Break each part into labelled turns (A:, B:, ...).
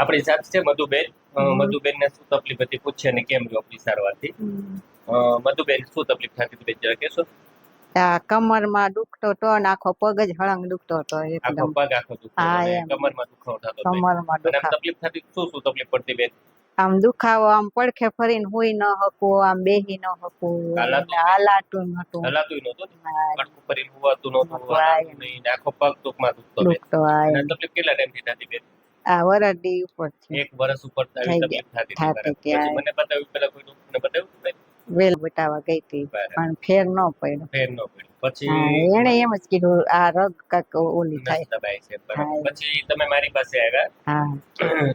A: આપણી સાથે છે મધુબેન. મધુબેન ને શું તકલીફ હતી? પૂછે ને કેમ જો આપણી સારવારથી? મધુબેન શું તકલીફ થતી હતી બેન? જરા કહેશો.
B: કમરમાં દુખતો તો અને આખો પગ જ હળંગ દુખતો હતો
A: આખો
B: એકદમ.
A: પગ આખો દુખતો કમરમાં દુખાવો થતો
B: કમરમાં
A: અને આમ
B: દુખાવો
A: તકલીફ થતી શું શું તકલીફ પડતી બેન?
B: આમ દુખાવો આમ પડખે ફરીને હુઈ ન હકો આમ બેહી ન હકો
A: હાલાતું?
B: નતું હાલાતું નતું
A: પડખું ફરીને હોવાતું નહીં, આખો પગ દુખમાં દુખતો અને તકલીફ કેટલા ટાઈમથી થતી બેન?
B: આ વરદી ઉપર
A: એક વર્ષ ઉપર તકલીફ થતી હતી પછી મને બતાવ્યું પેલા કોઈ ડોક્ટરને બતાવ્યું
B: વેલ બતાવવા ગઈ હતી પણ ફેર ન પડ્યો.
A: ફેર ન પડ્યો. પછી
B: એણે એમ જ કીધું આ રગ કાક ઓલી થાય.
A: દબાય છે પછી તમે મારી પાસે આવ્યા.
B: હા.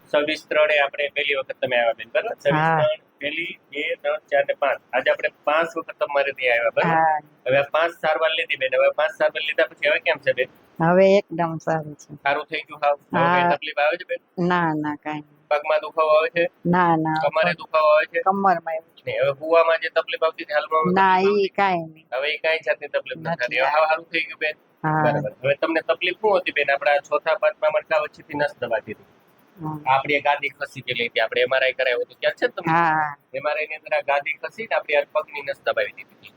A: છવ્વીસ ત્રણે આપણે પહેલી વખત તમે આવ્યા બેન બરાબર? છવ્વીસ
B: હા.
A: ત્રણ પહેલી બે ત્રણ ચાર ને પાંચ. આજે આપણે પાંચ વખત તમારે ત્યાં આવ્યા બરાબર? હવે પાંચ સારવાર લીધી બેન. હવે પાંચ સારવાર લીધા પછી હવે કેમ છે બેન?
B: હવે એકદમ સારું છે.
A: સારું થઈ ગયું હાવ. તકલીફ આવે છે બેન?
B: ના ના કાઈ
A: પગમાં દુખાવો આવે છે?
B: ના ના.
A: કમરે દુખાવો આવે છે?
B: કમરમાં એવું
A: છે. હવે હુવામાં જે તકલીફ આવતી હતી હાલમાં?
B: ના એ કાઈ નહીં.
A: હવે એ કાઈ જાતની તકલીફ નથી. હવે સારું થઈ ગયું બેન. બરાબર. હવે તમને તકલીફ શું હતી બેન? આપણા ચોથા પાંચમા મણકા વચ્ચેથી નસ દબાતી હતી. આપણી ગાદી ખસી ગયેલી હતી. આપણે એમઆરઆઈ કરાવ્યું હતું. ક્યાં છે ને તમે એમઆરઆઈ ની અંદર આ ગાદી ખસી ને આપણી આ પગની નસ દબાવી દીધી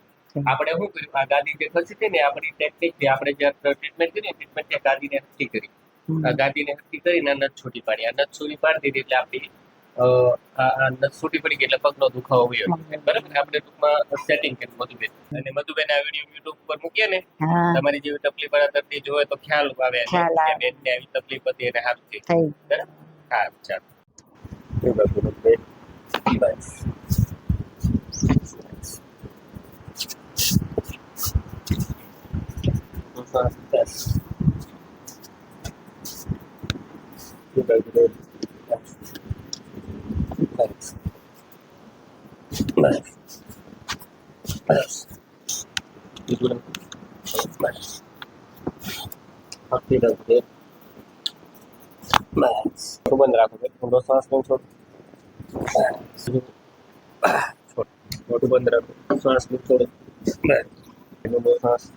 A: આપણે શું કર્યું? આ ગાદી જે ખસી હતી ને આપણી ટેકનિકથી આપણે જે ટ્રીટમેન્ટ કરી ટ્રીટમેન્ટ ત્યાં ગાદીને હસ્તી કરી. આ ગાદીને હસ્તી કરીને આ છૂટી પાડી. આ નસ છૂટી પાડી દીધી એટલે આપણી નસ છૂટી પડી ગઈ એટલે પગનો દુખાવો ગયો. બરાબર? આપણે ટૂંકમાં સેટિંગ કર્યું મધુબેન. અને મધુબેન આ વીડિયો યુટ્યુબ પર મૂકીએ ને તમારી જેવી તકલીફ વાળા દર્દી જોવે તો ખ્યાલ આવે
B: બેન
A: ને
B: આવી.
A: તકલીફ હતી એને હાથ થઈ બરાબર? હા ચાલો. Thank બસ બસ બીજું બસ આપી દઉં છે બસ થોડું બંધ રાખો બેન. ઊંડો શ્વાસ છોડ બસ. છોડ મોટું બંધ રાખો શ્વાસ લઈને છોડો ઊંડો શ્વાસ